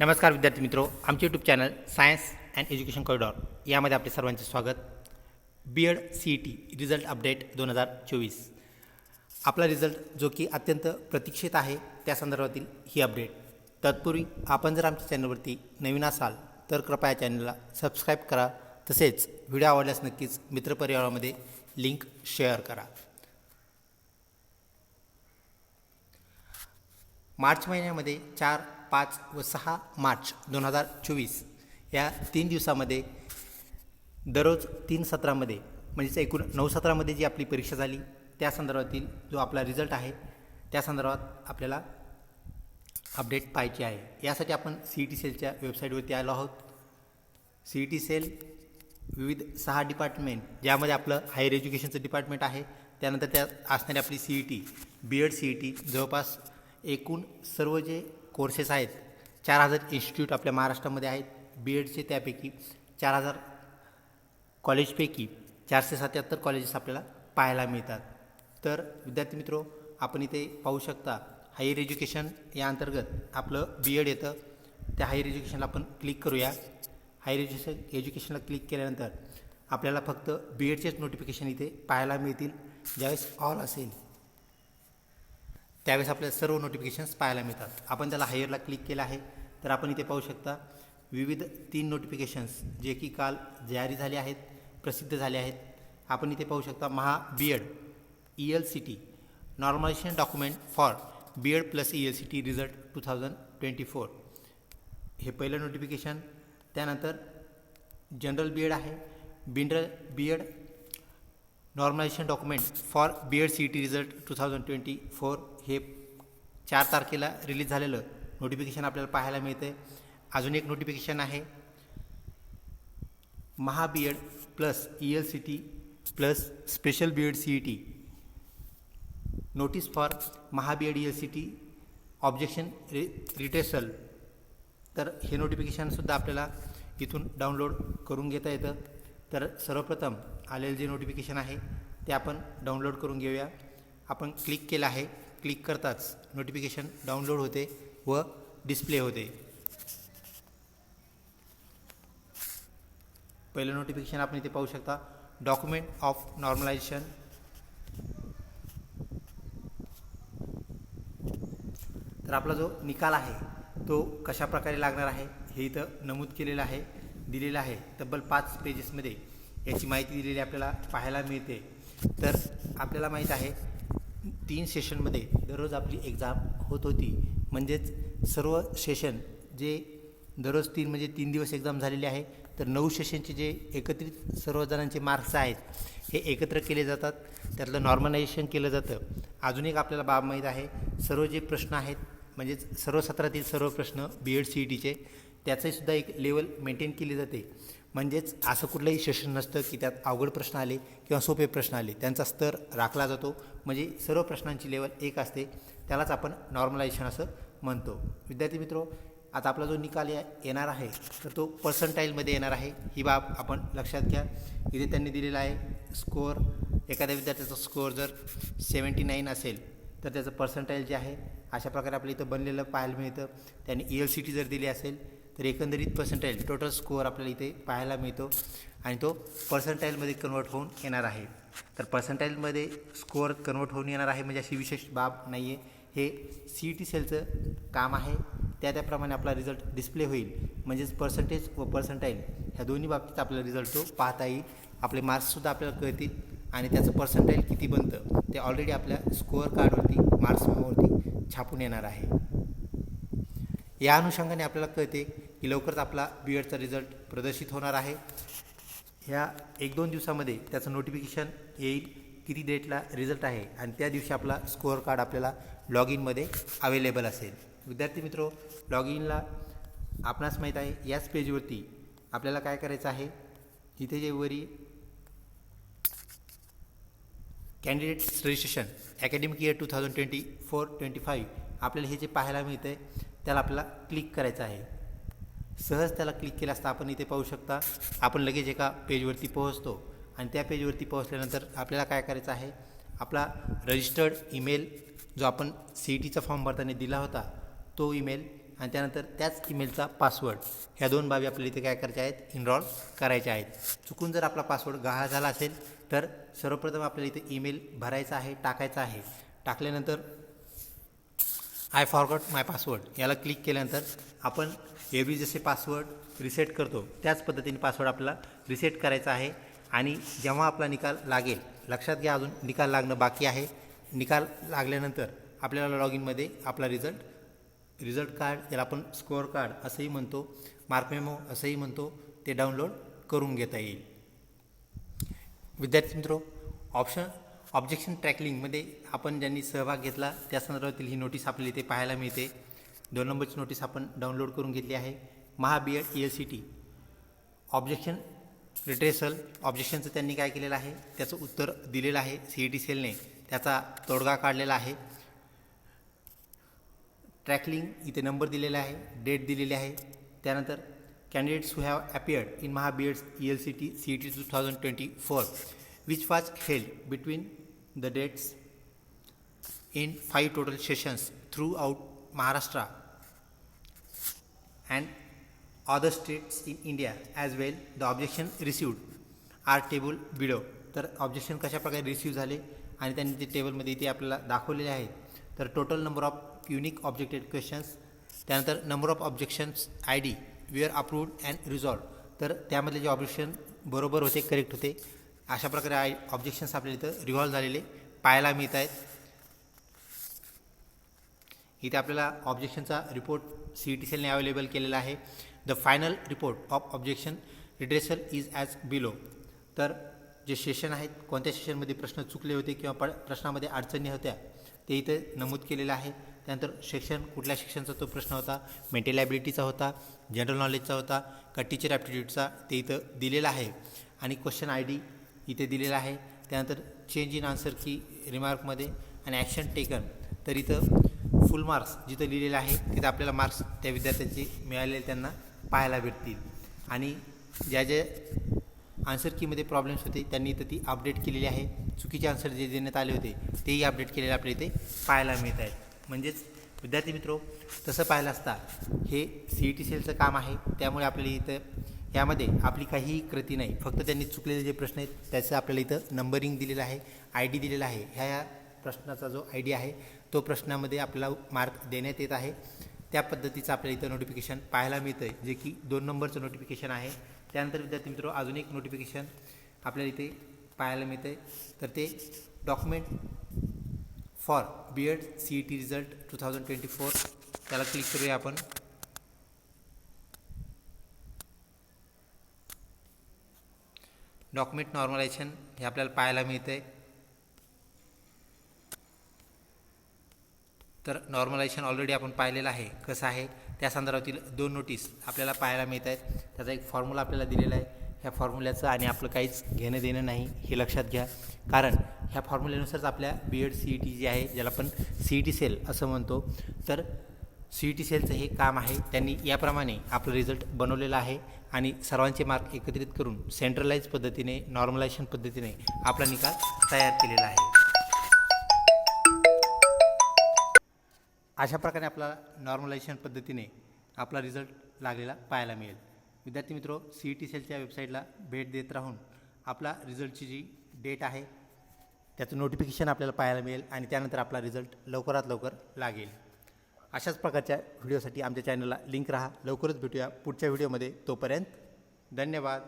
नमस्कार विद्यार्थी मित्रो आमचे YouTube channel science and education corridor यामध्ये आपले सर्वांचे स्वागत. B Ed C E T result update दोन हजार चोवीस. आपला रिझल्ट जो की अत्यंत प्रतीक्षित आहे त्या संदर्भातील ही अपडेट तत्पूर्वी आपण जर आमच्या चॅनलवरती नवीन असाल तर कृपया चॅनलला सबस्क्राईब करा. तसेच व्हिडिओ आवडल्यास नक्कीच मित्रपरिवारामध्ये लिंक शेअर करा. मार्च महिन्यामध्ये चार पाच व सहा मार्च दोन हजार चोवीस. या तीन दिवसामध्ये दररोज तीन सत्रामध्ये म्हणजेच एकूण नऊ सत्रामध्ये जी आपली परीक्षा झाली त्या संदर्भातील जो आपला रिझल्ट आहे त्या संदर्भात आपल्याला अपडेट पाहिजे आहे. यासाठी आपण सी ई टी सेलच्या वेबसाईटवरती आलो आहोत. सी ई टी सेल विविध सहा डिपार्टमेंट ज्यामध्ये आपलं हायर एज्युकेशनचं डिपार्टमेंट आहे त्यानंतर त्यात असणारी आपली C E T B Ed C E T जवळपास एकूण सर्व जे कोर्सेस आहेत. चार हजार इन्स्टिट्यूट आपल्या महाराष्ट्रामध्ये आहेत. बी एडचे त्यापैकी चार हजार कॉलेजपैकी चारशे सत्याहत्तर कॉलेजेस आपल्याला पाहायला मिळतात. तर विद्यार्थी मित्रो आपण इथे पाहू शकता हायर एज्युकेशन या अंतर्गत आपलं बी एड येतं. त्या हायर एज्युकेशनला आपण क्लिक करूया. हायर एज्युकेशन एज्युकेशनला क्लिक केल्यानंतर आपल्याला फक्त बी एडचेच नोटिफिकेशन इथे पाहायला मिळतील. ज्यावेळेस ऑल असेल त्यावेळेस आपल्याला सर्व नोटिफिकेशन्स पाहायला मिळतात. आपण त्याला हायरला क्लिक केलं आहे तर आपण इथे पाहू शकता विविध तीन नोटिफिकेशन्स जे की काल जारी झाले आहेत प्रसिद्ध झाले आहेत. आपण इथे पाहू शकता Maha B Ed E L C T normalization document for B Ed plus E L C T result two thousand twenty four हे पहिलं नोटिफिकेशन त्यानंतर जनरल बी एड आहे. बिनरल B Ed normalization document for B Ed C T result two thousand twenty four हे चार तारखेला release झालेलं notification आपल्याला पाहायला मिळते अजून एक नोटिफिकेशन आहे. Maha B Ed plus E L C T plus special B Ed C E T notice for Maha B Ed E L C T objection re redressal तर हे नोटिफिकेशनसुद्धा आपल्याला इथून डाउनलोड करून घेता येतं. तर सर्वप्रथम आलेलं जे नोटिफिकेशन आहे ते आपण डाउनलोड करून घेऊया. आपण क्लिक केलं आहे. क्लिक करताच नोटिफिकेशन डाउनलोड होते व डिस्प्ले होते. पहिलं नोटिफिकेशन आपण इथे पाहू शकता. डॉक्युमेंट ऑफ नॉर्मलायझेशन तर आपला जो निकाल आहे तो कशा प्रकारे लागणार आहे हे इथं नमूद केलेलं आहे दिलेलं आहे. तब्बल पाच पेजेसमध्ये याची माहिती दिलेली आपल्याला पाहायला मिळते. तर आपल्याला माहीत आहे तीन सेशनमध्ये दररोज आपली एक्झाम होत होती. म्हणजेच सर्व सेशन जे दररोज तीन म्हणजे तीन दिवस एक्झाम झालेली आहे तर नऊ सेशनचे जे एकत्रित सर्व जणांचे मार्क्स आहेत हे एकत्र केले जातात. त्यातलं नॉर्मलायझेशन केलं जातं. अजून एक आपल्याला बाब माहीत आहे सर्व जे प्रश्न आहेत म्हणजेच सर्व सत्रातील सर्व प्रश्न बी एड सी ई टीचे त्याचंसुद्धा एक लेवल मेंटेन केली जाते. म्हणजेच असं कुठलंही सेशन नसतं की त्यात अवघड प्रश्न आले किंवा सोपे प्रश्न आले. त्यांचा स्तर राखला जातो. म्हणजे सर्व प्रश्नांची लेवल एक असते. त्यालाच आपण नॉर्मलायझेशन असं म्हणतो. विद्यार्थी मित्रो आता आपला जो निकाल येणार आहे तर तो पर्संटाईलमध्ये येणार आहे. ही बाब आपण लक्षात घ्या. इथे त्यांनी दिलेला आहे स्कोअर एखाद्या विद्यार्थ्याचा स्कोअर जर सेवन्टी नाईन असेल तर त्याचं पर्संटाईल जे आहे अशा प्रकारे आपल्या इथं बनलेलं पाहायला मिळतं. त्यांनी ई एल सी टी जर दिली असेल तर एकंदरीत पर्सेंटाईल टोटल स्कोअर आपल्याला इथे पाहायला मिळतो. आणि तो पर्सेंटाईलमध्ये कन्वर्ट होऊन येणार आहे. तर पर्सेंटाईलमध्ये स्कोअर कन्वर्ट होऊन येणार आहे म्हणजे अशी विशेष बाब नाही आहे हे सी ई टी सेलचं काम आहे. त्या त्याप्रमाणे आपला रिझल्ट डिस्प्ले होईल. म्हणजेच पर्सेंटेज व पर्सेंटाईल ह्या दोन्ही बाबतीत आपला रिझल्ट तो पाहता येईल. आपले मार्क्ससुद्धा आपल्याला कळतील. आणि त्याचं पर्सेंटाईल किती बनतं ते ऑलरेडी आपल्या स्कोअर कार्डवरती मार्क्सवरती छापून येणार आहे. या अनुषंगाने आपल्याला कळते की लवकरच आपला बी एडचा रिझल्ट प्रदर्शित होणार आहे. ह्या एक दोन दिवसामध्ये त्याचं नोटिफिकेशन येईल किती डेटला रिझल्ट आहे आणि त्या दिवशी आपला स्कोअर कार्ड आपल्याला लॉग इनमध्ये अवेलेबल असेल. विद्यार्थी मित्रो लॉग इनला आपणास माहीत आहे याच पेजवरती आपल्याला काय करायचं आहे? इथे जे वरी candidates registration academic year two thousand twenty four twenty five आपल्याला हे जे पाहायला मिळतं आहे त्याला आपल्याला क्लिक करायचं आहे. सहज त्याला क्लिक केलं असता आपण इथे पाहू शकता आपण लगेच एका पेजवरती पोहोचतो. आणि त्या पेजवरती पोहोचल्यानंतर आपल्याला काय करायचं आहे आपला रजिस्टर्ड ईमेल जो आपण सी ई टीचा फॉर्म भरताना दिला होता तो ईमेल आणि त्यानंतर त्याच ईमेलचा पासवर्ड ह्या दोन बाबी आपल्याला इथे काय करायच्या आहेत इनरॉल करायच्या आहेत. चुकून जर आपला पासवर्ड गहाळ झाला असेल तर सर्वप्रथम आपल्याला इथे ईमेल भरायचा आहे टाकायचा आहे. टाकल्यानंतर आय फॉरगॉट माय पासवर्ड याला क्लिक केल्यानंतर आपण एरवी जसे पासवर्ड रिसेट करतो त्याच पद्धतीने पासवर्ड आपल्याला रिसेट करायचा आहे. आणि जेव्हा आपला निकाल लागेल लक्षात घ्या अजून निकाल लागणं बाकी आहे. निकाल लागल्यानंतर आपल्याला लॉग इनमध्ये आपला रिझल्ट रिझल्ट कार्ड याला आपण स्कोअर कार्ड असंही म्हणतो मार्क मेमो असंही म्हणतो ते डाउनलोड करून घेता येईल. विद्यार्थी मित्रो ऑप्शन ऑब्जेक्शन ट्रॅकलिंगमध्ये आपण ज्यांनी सहभाग घेतला त्या संदर्भातील ही नोटीस आपल्याला इथे पाहायला मिळते. दोन नंबरची नोटीस आपण डाउनलोड करून घेतली आहे. महाबीएड E L C T objection redressal ऑब्जेक्शनचं त्यांनी काय केलेलं आहे? त्याचं उत्तर दिलेलं आहे सी ई टी सेलने. त्याचा तोडगा काढलेला आहे. ट्रॅकलिंग इथे नंबर दिलेला आहे डेट दिलेली आहे. त्यानंतर candidates who have appeared in Maha B E L C T C E T two thousand twenty four which was held between the dates in five total sessions throughout Maharashtra and other states in India as well. The objection received are table below. तर objection कशा प्रकारे receive झाले आणि त्यांनी ते टेबलमध्ये इथे आपल्याला दाखवलेले आहेत तर total number of unique objected questions त्यानंतर number of objections I D we are approved and resolve तर त्यामधले जे ऑब्जेक्शन बरोबर होते करेक्ट होते अशा प्रकारे आय ऑब्जेक्शन्स आपल्याला इथं रिव्हॉल्व झालेले पाहायला मिळत आहेत. इथे आपल्याला ऑब्जेक्शनचा रिपोर्ट सी ई टी सेलने अवेलेबल केलेला आहे. The final report of objection redressal is as below तर जे सेशन आहेत कोणत्या सेशनमध्ये प्रश्न चुकले होते किंवा प प्रश्नामध्ये अडचणी होत्या ते इथे नमूद केलेलं आहे. त्यानंतर सेक्शन कुठल्या सेक्शनचा तो प्रश्न होता? मेंटल ॲबिलिटीचा होता जनरल नॉलेजचा होता का टीचर ॲप्टिट्यूडचा ते इथं दिलेलं आहे. आणि क्वेश्चन आय डी इथे दिलेला आहे. त्यानंतर चेंज इन आन्सर की रिमार्कमध्ये आणि ॲक्शन टेकन तर इथं फुल मार्क्स जिथं लिहिलेलं आहे तिथं आपल्याला मार्क्स त्या विद्यार्थ्यांचे मिळालेले त्यांना पाहायला भेटतील. आणि ज्या ज्या आन्सर कीमध्ये प्रॉब्लेम्स होते त्यांनी इथं ती अपडेट केलेली आहे. चुकीचे आन्सर जे देण्यात आले होते तेही अपडेट केलेले आपल्या इथे पाहायला मिळत आहेत. म्हणजेच विद्यार्थी मित्रो तसं पाहिलं असता हे सी ई टी सेलचं काम आहे. त्यामुळे आपल्याला इथं यामध्ये आपली काहीही कृती नाही. फक्त त्यांनी चुकलेले जे प्रश्न आहेत त्याचं आपल्याला इथं नंबरिंग दिलेलं आहे आय डी दिलेला आहे. ह्या या प्रश्नाचा जो आय डी आहे तो प्रश्नामध्ये आपल्याला मार्क देण्यात येत आहे. त्या पद्धतीचं आपल्याला इथं नोटिफिकेशन पाहायला मिळतं आहे जे की दोन नंबरचं नोटिफिकेशन आहे. त्यानंतर विद्यार्थी मित्र अजून एक नोटिफिकेशन आपल्याला इथे पाहायला मिळतं आहे तर ते document for B Ed C E T result two thousand twenty four त्याला क्लिक करूया आपण. डॉक्युमेंट नॉर्मलायझेशन हे आपल्याला पाहायला मिळतं आहे तर नॉर्मलायझेशन ऑलरेडी आपण पाहिलेलं आहे कसं आहे त्या संदर्भातील दोन नोटीस आपल्याला पाहायला मिळत आहेत त्याचा एक फॉर्म्युला आपल्याला दिलेला आहे. ह्या फॉर्म्युल्याचं आणि आपलं काहीच घेणं देणं नाही हे लक्षात घ्या. कारण ह्या फॉर्म्युल्यानुसारच आपल्या B Ed C E T जी आहे ज्याला आपण सी ई टी सेल असं म्हणतो. तर सी ई टी सेलचं हे काम आहे. त्यांनी याप्रमाणे आपलं रिझल्ट बनवलेला आहे आणि सर्वांचे मार्क एकत्रित करून सेंट्रलाइज पद्धतीने नॉर्मलायझेशन पद्धतीने आपला निकाल तयार केलेला आहे. अशा प्रकारे आपला नॉर्मलायझेशन पद्धतीने आपला रिझल्ट लागलेला पाहायला मिळेल. विद्यार्थी मित्रो सी ई टी सेलच्या वेबसाईटला भेट देत राहून आपला रिझल्टची जी डेट आहे त्याचं नोटिफिकेशन आपल्याला पाहायला मिळेल आणि त्यानंतर आपला रिझल्ट लवकरात लवकर लागेल. अशाच प्रकारच्या व्हिडिओसाठी आमच्या चॅनलला लिंक राहा. लवकरच भेटूया पुढच्या व्हिडिओमध्ये. तोपर्यंत धन्यवाद.